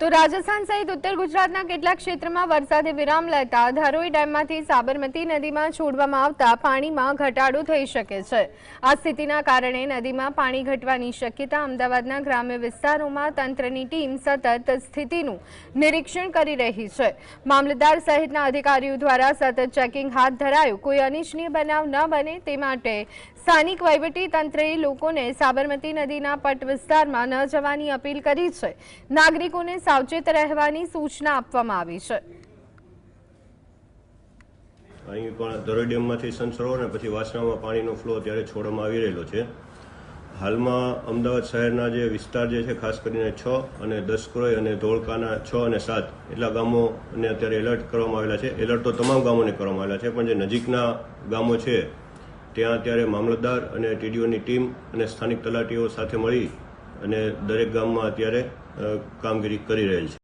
તો રાજસ્થાન સહિત ઉત્તર ગુજરાતના કેટલાક ક્ષેત્રમાં વરસાદે વિરામ લેતા ધારોઈ ડેમમાંથી સાબરમતી નદીમાં છોડવામાં આવતા પાણીમાં ઘટાડો થઈ શકે છે. આ સ્થિતિના કારણે નદીમાં પાણી ઘટવાની શક્યતા અમદાવાદના ગ્રામ્ય વિસ્તારોમાં તંત્રની ટીમ સતત સ્થિતિનું નિરીક્ષણ કરી રહી છે. મામલતદાર સહિતના અધિકારીઓ દ્વારા સતત ચેકિંગ હાથ ધરાયું. કોઈ અનિચ્છનીય બનાવ ન બને તે માટે સ્થાનિક વહીવટી તંત્રએ લોકોને સાબરમતી નદીના પટ વિસ્તારમાં ન જવાની અપીલ કરી છે. નાગરિકોને સાવચેત રહેવાની સૂચના આપવામાં આવી છે. અહીં પણ ધરોડિયમમાંથી ડેમમાંથી અને પછી વાસણામાં પાણીનો ફ્લો અત્યારે છોડવામાં આવી રહેલો છે. હાલમાં અમદાવાદ શહેરના જે વિસ્તાર જે છે, ખાસ કરીને છ અને દસક્રોય અને ધોળકાના છ અને સાત, એટલા ગામોને અત્યારે એલર્ટ કરવામાં આવેલા છે. એલર્ટ તો તમામ ગામોને કરવામાં આવેલા છે, પણ જે નજીકના ગામો છે, ત્યાં અત્યારે મામલતદાર અને ટીડીઓની ટીમ અને સ્થાનિક તલાટીઓ સાથે મળી અને દરેક ગામમાં અત્યારે કામગીરી કરી રહેલ છે.